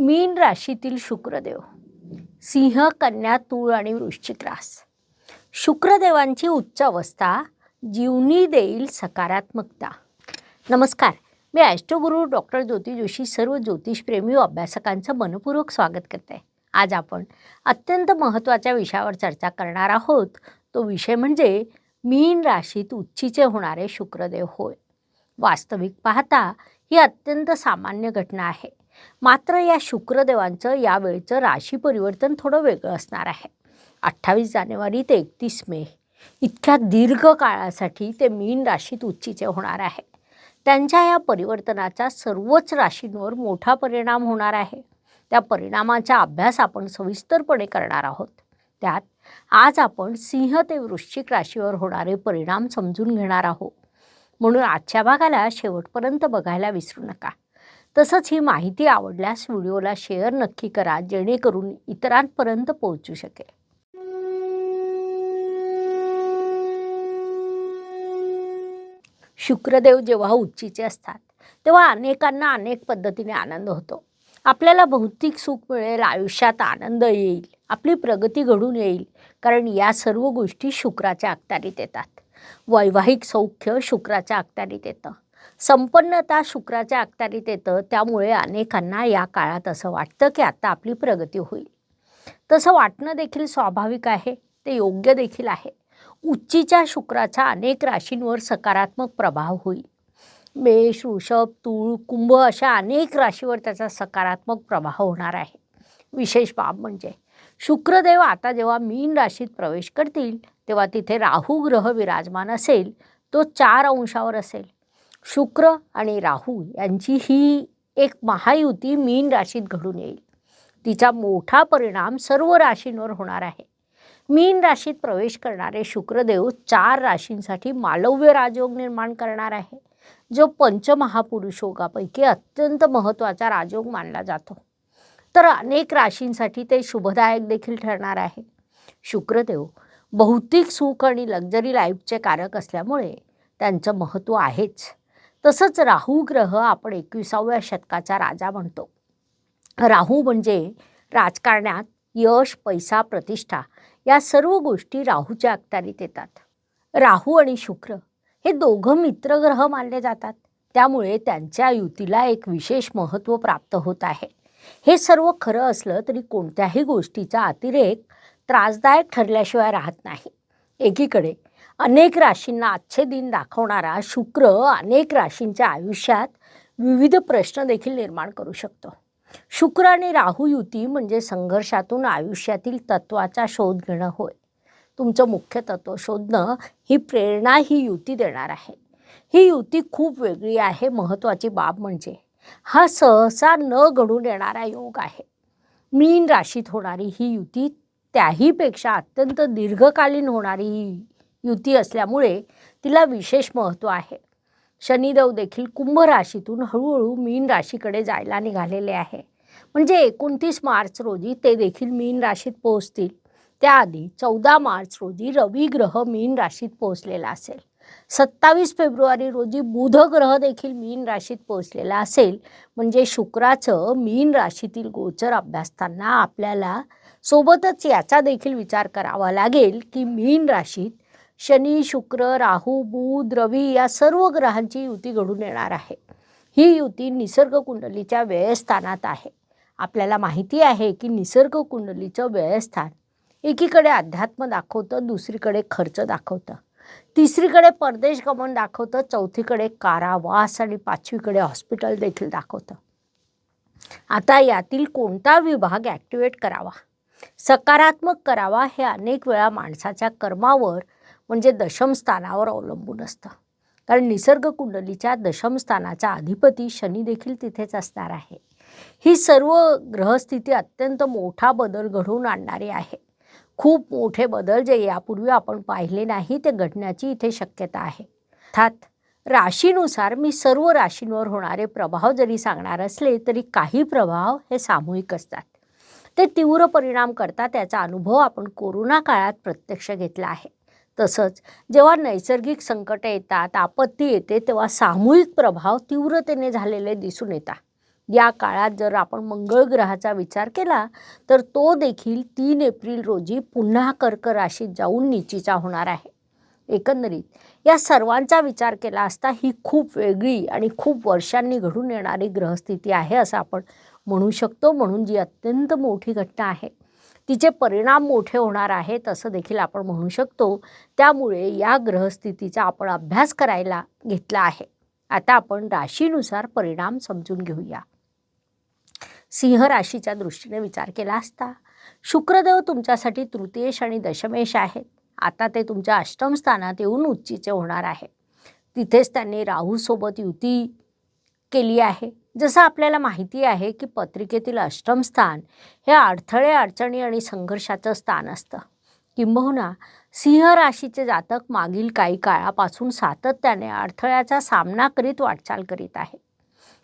मीन राशीतील शुक्रदेव. सिंह कन्या तूळ आणि वृश्चिक रास. शुक्रदेवांची उच्च अवस्था जीवनी देईल सकारात्मकता. नमस्कार मी ॲस्ट्रोगुरू डॉक्टर ज्योती जोशी सर्व ज्योतिषप्रेमी व अभ्यासकांचं मनपूर्वक स्वागत करते. आज आपण अत्यंत महत्त्वाच्या विषयावर चर्चा करणार आहोत. तो विषय म्हणजे मीन राशीत उच्चीचे होणारे शुक्रदेव होय. वास्तविक पाहता ही अत्यंत सामान्य घटना आहे. मात्र या शुक्रदेवांचं यावेळचं राशी परिवर्तन थोडं वेगळं असणार आहे. अठ्ठावीस जानेवारी ते एकतीस मे. इतक्या दीर्घ काळासाठी ते मीन राशीत उच्चीचे होणार आहे. त्यांच्या या परिवर्तनाचा सर्वच राशींवर मोठा परिणाम होणार आहे. त्या परिणामाचा अभ्यास आपण सविस्तरपणे करणार आहोत. त्यात आज आपण सिंह ते वृश्चिक राशीवर होणारे परिणाम समजून घेणार आहोत. म्हणून आजच्या भागाला शेवटपर्यंत बघायला विसरू नका. तसंच ही माहिती आवडल्यास व्हिडिओला शेअर नक्की करा जेणेकरून इतरांपर्यंत पोहोचू शकेल. शुक्रदेव जेव्हा उच्चीचे असतात तेव्हा अनेकांना अनेक पद्धतीने आनंद होतो. आपल्याला भौतिक सुख मिळेल आयुष्यात आनंद येईल आपली प्रगती घडून येईल कारण या सर्व गोष्टी शुक्राच्या अखत्यारीत येतात. वैवाहिक सौख्य शुक्राच्या अखत्यारीत येतं. संपन्नता शुक्राच्या अखत्यारीत येतं. त्यामुळे अनेकांना या काळात असं वाटतं की आता आपली प्रगती होईल. तसं वाटणं देखील स्वाभाविक आहे. ते योग्य देखील आहे. उच्चीच्या शुक्राचा अनेक राशींवर सकारात्मक प्रभाव होईल. मेष वृषभ तूळ कुंभ अशा अनेक राशीवर त्याचा सकारात्मक प्रभाव होणार आहे. विशेष बाब म्हणजे शुक्रदेव आता जेव्हा मीन राशीत प्रवेश करतील तेव्हा तिथे राहू ग्रह विराजमान असेल तो चार अंशावर असेल. शुक्र आणि राहू यांची ही एक महायुती मीन राशीत घडून येईल. तिचा मोठा परिणाम सर्व राशींवर होणार आहे. मीन राशीत प्रवेश करणारे शुक्रदेव चार राशींसाठी मालव्य राजयोग निर्माण करणार आहे जो पंचमहापुरुष योगापैकी अत्यंत महत्त्वाचा राजयोग मानला जातो. तर अनेक राशींसाठी ते शुभदायक देखील ठरणार आहे. शुक्रदेव भौतिक सुख आणि लक्झरी लाईफचे कारक असल्यामुळे त्यांचं महत्त्व आहेच. तसंच राहू ग्रह आपण एकविसाव्या शतकाचा राजा म्हणतो. राहू म्हणजे राजकारणात यश पैसा प्रतिष्ठा या सर्व गोष्टी राहूच्या अखत्यारीत येतात. राहू आणि शुक्र हे दोघं मित्रग्रह मानले जातात. त्यामुळे त्यांच्या युतीला एक विशेष महत्त्व प्राप्त होत आहे. हे सर्व खरं असलं तरी कोणत्याही गोष्टीचा अतिरेक त्रासदायक ठरल्याशिवाय राहत नाही. एकीकडे अनेक राशींना आजचे दिन दाखवणारा शुक्र अनेक राशींच्या आयुष्यात विविध प्रश्न देखील निर्माण करू शकतो. शुक्र आणि राहू युती म्हणजे संघर्षातून आयुष्यातील तत्वाचा शोध घेणं होय. तुमचं मुख्य तत्व शोधणं ही प्रेरणा ही युती देणार आहे. ही युती खूप वेगळी आहे महत्त्वाची बाब म्हणजे. हा सहसा न घडून येणारा योग आहे. मीन राशीत होणारी ही युती त्याहीपेक्षा अत्यंत दीर्घकालीन होणारी ही युती असल्यामुळे तिला विशेष महत्त्व आहे. शनिदेव देखील कुंभ राशीतून हळूहळू मीन राशीकडे जायला निघालेले आहे. म्हणजे एकोणतीस मार्च रोजी ते देखील मीन राशीत पोहोचतील. त्याआधी चौदा मार्च रोजी रवी ग्रह मीन राशीत पोहोचलेला असेल. सत्तावीस फेब्रुवारी रोजी बुध ग्रह देखील मीन राशीत पोहोचलेला असेल. म्हणजे शुक्राचं मीन राशीतील गोचर अभ्यासताना आपल्याला सोबतच याचा देखील विचार करावा लागेल की मीन राशीत शनी शुक्र राहू बुध रवी या सर्व ग्रहांची युती घडून येणार आहे. ही युती निसर्ग कुंडलीच्या व्ययस्थानात आहे. आपल्याला माहिती आहे की निसर्ग कुंडलीचं व्ययस्थान एकीकडे अध्यात्म दाखवतं दुसरीकडे खर्च दाखवतं. तिसरीकडे परदेश गमन दाखवतं चौथीकडे कारावास आणि पाचवीकडे हॉस्पिटल देखील दाखवतं. आता यातील कोणता विभाग ॲक्टिवेट करावा? सकारात्मक करावा हे अनेक वेळा माणसाच्या कर्मावर म्हणजे दशमस्थानावर अवलंबून असतं. कारण निसर्ग कुंडलीच्या दशमस्थानाचा अधिपती शनी देखील तिथेच असणार आहे. ही सर्व ग्रहस्थिती अत्यंत मोठा बदल घडवून आणणारी आहे. खूप मोठे बदल जे यापूर्वी आपण पाहिले नाही ते घडण्याची इथे शक्यता आहे. अर्थात राशीनुसार मी सर्व राशींवर होणारे प्रभाव जरी सांगणार असले तरी काही प्रभाव हे सामूहिक असतात. ते तीव्र परिणाम करतात त्याचा अनुभव आपण कोरोना काळात प्रत्यक्ष घेतला आहे. तसंच जेव्हा नैसर्गिक संकट येतात आपत्ती येते तेव्हा सामूहिक प्रभाव तीव्रतेने झालेले दिसून येतात. या काळात जर आपण मंगळ ग्रहाचा विचार केला तर तो देखील तीन एप्रिल रोजी पुन्हा कर्क राशीत जाऊन निचीचा होणार आहे. एकंदरीत या सर्वांचा विचार केला असता ही खूप वेगळी आणि खूप वर्षांनी घडून येणारी ग्रहस्थिती आहे असं आपण म्हणू शकतो म्हणून जी अत्यंत मोठी घटना आहे तिचे परिणाम मोठे होणार आहेत असं देखील आपण म्हणू शकतो. त्यामुळे या ग्रहस्थितीचा आपण अभ्यास करायला घेतला आहे. आता आपण राशीनुसार परिणाम समजून घेऊया. सिंह राशीच्या दृष्टीने विचार केला असता शुक्रदेव तुमच्यासाठी तृतीयेश आणि दशमेश आहेत. आता ते तुमच्या अष्टम स्थानात येऊन उच्चीचे होणार आहे. तिथेच त्यांनी राहूसोबत युती केली आहे. जसं आपल्याला माहिती आहे की पत्रिकेतील अष्टम स्थान हे अडथळे अडचणी आणि संघर्षाचं स्थान असतं. किंबहुना सिंह राशीचे जातक मागील काही काळापासून सातत्याने अडथळ्याचा सामना करीत वाटचाल करीत आहे.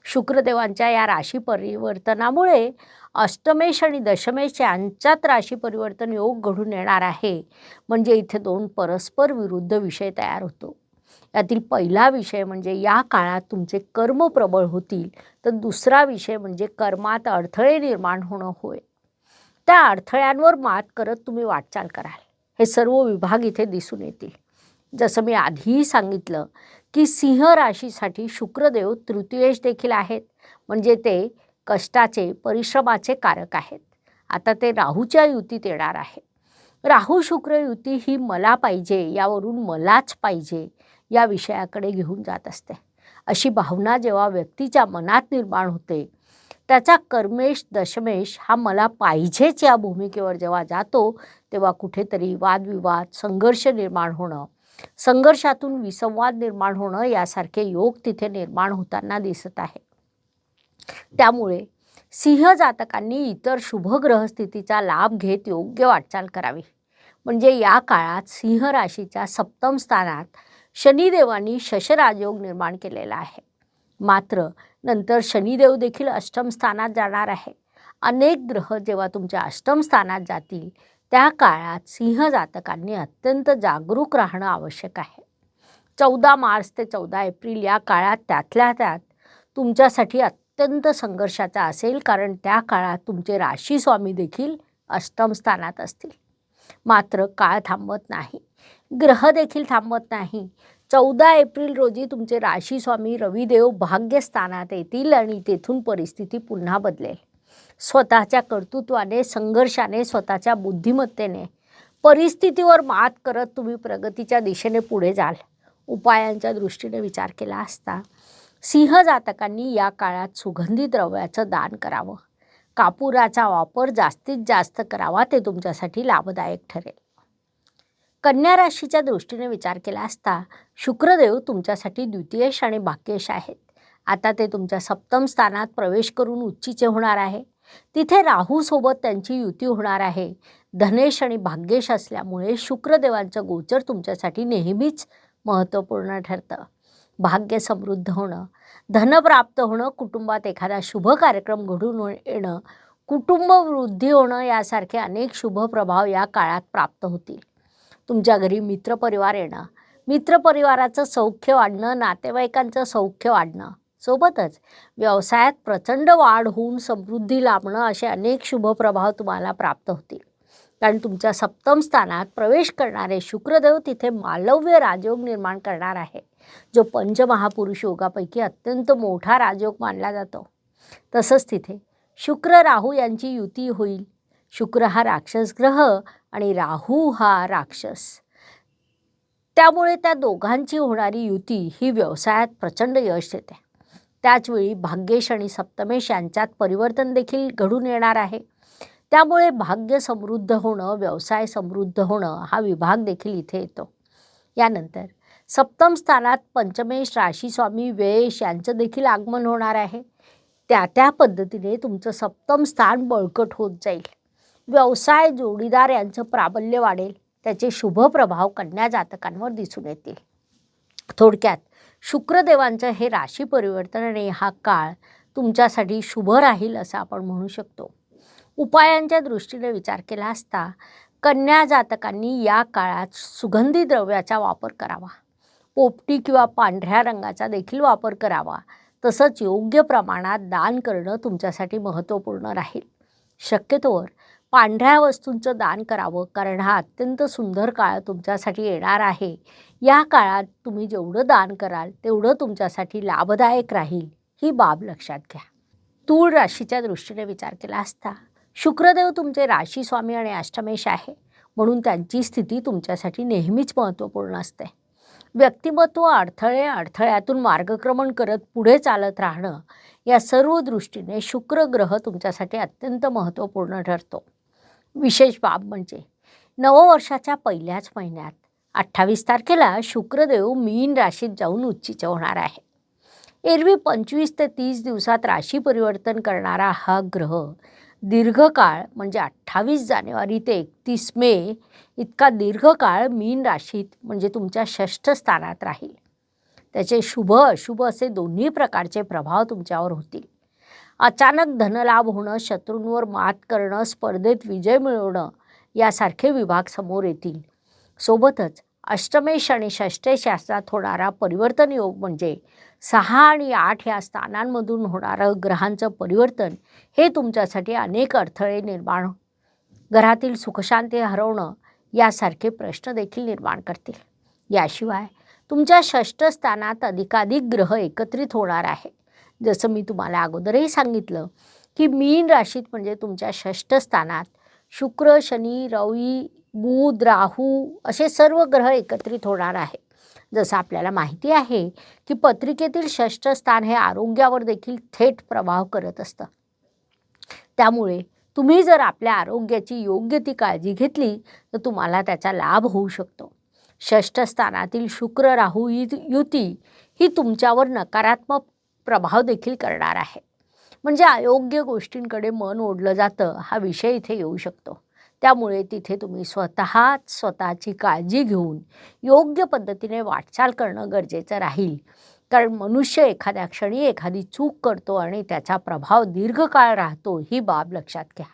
शुक्रदेवांच्या या राशी परिवर्तनामुळे अष्टमेश आणि दशमेश यांच्यात राशी परिवर्तन योग घडून येणार आहे. म्हणजे इथे दोन परस्पर विरुद्ध विषय तयार होतो. यातील पहिला विषय म्हणजे या काळात तुमचे कर्म प्रबळ होतील तर दुसरा विषय म्हणजे कर्मात अडथळे निर्माण होणं होय. त्या अडथळ्यांवर मात करत तुम्ही वाटचाल कराल. हे सर्व विभाग इथे दिसून येतील. जसं मी आधीही सांगितलं की सिंह राशीसाठी शुक्रदेव तृतीयेश देखील आहेत म्हणजे ते कष्टाचे परिश्रमाचे कारक आहेत. आता ते राहूच्या युतीत येणार आहे. राहू शुक्र युती ही मला पाहिजे यावरून मलाच पाहिजे या विषयाकडे घेऊन जात असते. अशी भावना जेव्हा व्यक्तीच्या मनात निर्माण होते त्याचा कर्मेश दशमेश हा मला पाहिजेच या भूमिकेवर जेव्हा जातो तेव्हा कुठेतरी वादविवाद संघर्ष निर्माण होणं संघर्षातून विसंवाद निर्माण होणं यासारखे योग तिथे निर्माण होताना दिसत आहे. त्यामुळे सिंह जातकांनी इतर शुभ ग्रहस्थितीचा लाभ घेत योग्य वाटचाल करावी. म्हणजे या काळात सिंह राशीच्या सप्तम स्थानात शनिदेवांनी शशराजयोग निर्माण केलेला आहे. मात्र नंतर शनिदेव देखील अष्टम स्थानात जाणार आहे. अनेक ग्रह जेव्हा तुमच्या अष्टम स्थानात जातील त्या काळात सिंह जातकांनी अत्यंत जागरूक राहणं आवश्यक आहे. चौदा मार्च ते चौदा एप्रिल या काळात त्यातल्या त्यात तुमच्यासाठी अत्यंत संघर्षाचा असेल कारण त्या काळात तुमचे राशी स्वामी देखील अष्टम स्थानात असतील. मात्र काळ थांबत नाही. ग्रह देखील थांबत नाही. चौदा एप्रिल रोजी तुमचे राशी स्वामी रविदेव भाग्यस्थानात येतील आणि तेथून परिस्थिती पुन्हा बदलेल. स्वतःच्या कर्तृत्वाने संघर्षाने स्वतःच्या बुद्धिमत्तेने. परिस्थितीवर मात करत तुम्ही प्रगतीच्या दिशेने पुढे जाल. उपायांच्या दृष्टीने विचार केला असता सिंह जातकांनी या काळात सुगंधी द्रव्याचं दान करावं. कापुराचा वापर जास्तीत जास्त करावा ते तुमच्यासाठी लाभदायक ठरेल. कन्या राशीच्या दृष्टीने विचार केला असता शुक्रदेव तुमच्यासाठी द्वितीयश आणि बाक्यश आहेत. आता ते तुमच्या सप्तम स्थानात प्रवेश करून उच्चीचे होणार आहे. तिथे राहूसोबत त्यांची युती होणार आहे. धनेश आणि भाग्येश असल्यामुळे शुक्रदेवांचं गोचर तुमच्यासाठी नेहमीच महत्त्वपूर्ण ठरतं. भाग्य समृद्ध होणं धन प्राप्त होणं कुटुंबात एखादा शुभ कार्यक्रम घडून येणं कुटुंब वृद्धी होणं यासारखे अनेक शुभ प्रभाव या काळात प्राप्त होतील. तुमच्या घरी मित्रपरिवार येणं. मित्रपरिवाराचं सौख्य वाढणं नातेवाईकांचं सौख्य वाढणं. सोबतच व्यवसायात प्रचंड वाढ होऊन समृद्धी लाभणं असे अनेक शुभ प्रभाव तुम्हाला प्राप्त होतील. कारण तुमच्या सप्तम स्थानात प्रवेश करणारे शुक्रदेव तिथे मालव्य राजयोग निर्माण करणार आहे. जो पंचमहापुरुष योगापैकी अत्यंत मोठा राजयोग मानला जातो. तसंच तिथे शुक्र राहू यांची युती होईल. शुक्र हा राक्षस ग्रह आणि राहू हा राक्षस. त्यामुळे त्या दोघांची होणारी युती ही व्यवसायात प्रचंड यश देते. त्याचवेळी भाग्येश आणि सप्तमेश यांच्यात परिवर्तन देखील घडून येणार आहे. त्यामुळे भाग्य समृद्ध होणं व्यवसाय समृद्ध होणं हा विभाग देखील इथे येतो. यानंतर सप्तम स्थानात पंचमेश राशीस्वामी वेश यांचं देखील आगमन होणार आहे. त्या त्या पद्धतीने तुमचं सप्तम स्थान बळकट होत जाईल. व्यवसाय जोडीदार यांचं प्राबल्य वाढेल. त्याचे शुभ प्रभाव कन्या जातकांवर दिसून येतील. थोडक्यात शुक्रदेवांचं हे राशी परिवर्तन आणि हा काळ तुमच्यासाठी शुभ राहील असं आपण म्हणू शकतो. उपायांच्या दृष्टीने विचार केला असता कन्या जातकांनी या काळात सुगंधी द्रव्याचा वापर करावा. पोपटी किंवा पांढऱ्या रंगाचा देखील वापर करावा. तसंच योग्य प्रमाणात दान करणं तुमच्यासाठी महत्त्वपूर्ण राहील. शक्यतोवर पांढऱ्या वस्तूंचं दान करावं कारण हा अत्यंत सुंदर काळ तुमच्यासाठी येणार आहे. या काळात तुम्ही जेवढं दान कराल तेवढं तुमच्यासाठी लाभदायक राहील ही बाब लक्षात घ्या. तूळ राशीच्या दृष्टीने विचार केला असता शुक्रदेव तुमचे राशी स्वामी आणि अष्टमेश आहे म्हणून त्यांची स्थिती तुमच्यासाठी नेहमीच महत्त्वपूर्ण असते. व्यक्तिमत्व अडथळे अडथळ्यातून मार्गक्रमण करत पुढे चालत राहणं या सर्व दृष्टीने शुक्र ग्रह तुमच्यासाठी अत्यंत महत्त्वपूर्ण ठरतो. विशेष बाब म्हणजे नववर्षाच्या पहिल्याच महिन्यात अठ्ठावीस तारखेला शुक्रदेव मीन राशीत जाऊन उच्चीच होणार आहे. एरवी पंचवीस ते तीस दिवसात राशी परिवर्तन करणारा हा ग्रह दीर्घकाळ म्हणजे अठ्ठावीस जानेवारी ते एकतीस मे इतका दीर्घकाळ मीन राशीत म्हणजे तुमच्या षष्ठ स्थानात राहील. त्याचे शुभ अशुभ असे दोन्ही प्रकारचे प्रभाव तुमच्यावर होतील. अचानक धनलाभ होणं शत्रूंवर मात करणं स्पर्धेत विजय मिळवणं यासारखे विभाग समोर येतील. सोबतच अष्टमेश आणि षष्टेश होणारा परिवर्तन योग म्हणजे सहा आणि आठ या स्थानांमधून होणारं ग्रहांचं परिवर्तन हे तुमच्यासाठी अनेक अडथळे निर्माण घरातील सुखशांती हरवणं यासारखे प्रश्न देखील निर्माण करतील. याशिवाय तुमच्या षष्ठ स्थानात अधिकाधिक ग्रह एकत्रित होणार आहे जसं मी तुम्हाला अगोदरही सांगितलं की मीन राशीत म्हणजे तुमच्या षष्ठ स्थानात शुक्र शनी रवी बुध राहू असे सर्व ग्रह एकत्रित होणार आहे जसं आपल्याला माहिती आहे की पत्रिकेतील षष्ठ स्थान हे आरोग्यावर देखील थेट प्रभाव करत असतं. त्यामुळे तुम्ही जर आपल्या आरोग्याची योग्य ती काळजी घेतली तर तुम्हाला त्याचा लाभ होऊ शकतो. षष्ठ स्थानातील शुक्र राहू युती ही तुमच्यावर नकारात्मक प्रभाव देखील करणार आहे. म्हणजे अयोग्य गोष्टींकडे मन ओढलं जातं हा विषय इथे येऊ शकतो. त्यामुळे तिथे तुम्ही स्वतःच स्वतःची काळजी घेऊन योग्य पद्धतीने वाटचाल करणं गरजेचं राहील. कारण मनुष्य एखाद्या क्षणी एखादी चूक करतो आणि त्याचा प्रभाव दीर्घकाळ राहतो ही बाब लक्षात घ्या.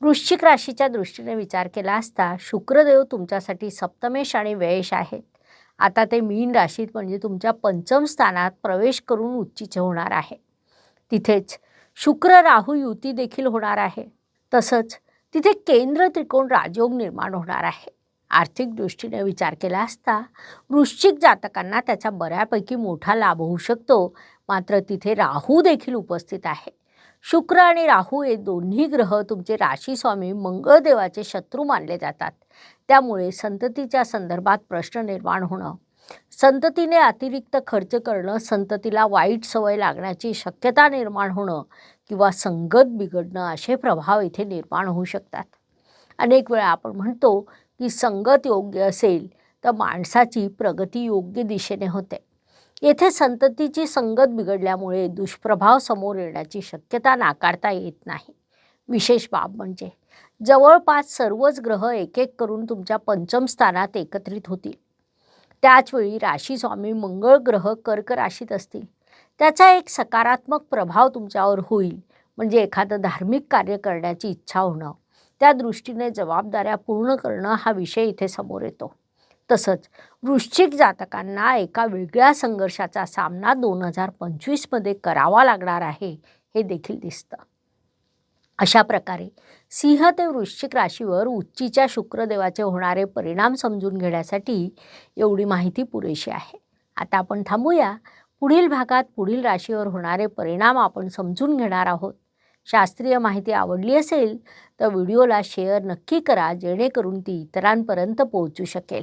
वृश्चिक राशीच्या दृष्टीने विचार केला असता शुक्रदेव तुमच्यासाठी सप्तमेश आणि व्ययश आहेत. आता ते मीन राशीत म्हणजे तुमच्या पंचम स्थानात प्रवेश करून उच्चीचे होणार आहे. तिथेच शुक्र राहू युती देखील होणार आहे. तसंच तिथे केंद्र त्रिकोण राजयोग निर्माण होणार आहे. आर्थिक दृष्टीने विचार केला असता वृश्चिक जातकांना त्याचा बऱ्यापैकी मोठा लाभ होऊ शकतो. मात्र तिथे राहू देखील उपस्थित आहे. शुक्र आणि राहू हे दोन्ही ग्रह तुमचे राशीस्वामी मंगळदेवाचे शत्रू मानले जातात. त्यामुळे संततीच्या संदर्भात प्रश्न निर्माण होणं संततीने अतिरिक्त खर्च करणं संततीला वाईट सवय लागण्याची शक्यता निर्माण होणं किंवा संगत बिघडणं असे प्रभाव इथे निर्माण होऊ शकतात. अनेक वेळा आपण म्हणतो की संगत योग्य असेल तर माणसाची प्रगती योग्य दिशेने होते. येथे संततीची संगत बिघडल्यामुळे दुष्प्रभाव समोर येण्याची शक्यता नाकारता येत नाही. विशेष बाब म्हणजे जवळपास सर्वच ग्रह एक एक करून तुमच्या पंचम स्थानात एकत्रित होतील. त्याचवेळी राशी स्वामी मंगळ ग्रह कर्क राशीत असतील. त्याचा एक सकारात्मक प्रभाव तुमच्यावर होईल. म्हणजे एखादं धार्मिक कार्य करण्याची इच्छा होणं. त्या दृष्टीने जबाबदाऱ्या पूर्ण करणं हा विषय इथे समोर येतो. तसंच वृश्चिक जातकांना एका वेगळ्या संघर्षाचा सामना दोन हजार पंचवीसमध्ये करावा लागणार आहे हे देखील दिसतं. अशा प्रकारे सिंह ते वृश्चिक राशीवर उच्चीच्या शुक्रदेवाचे होणारे परिणाम समजून घेण्यासाठी एवढी माहिती पुरेशी आहे. आता आपण थांबूया. पुढील भागात पुढील राशीवर होणारे परिणाम आपण समजून घेणार आहोत. शास्त्रीय माहिती आवडली असेल तर व्हिडिओला शेअर नक्की करा जेणेकरून ती इतरांपर्यंत पोहोचू शकेल.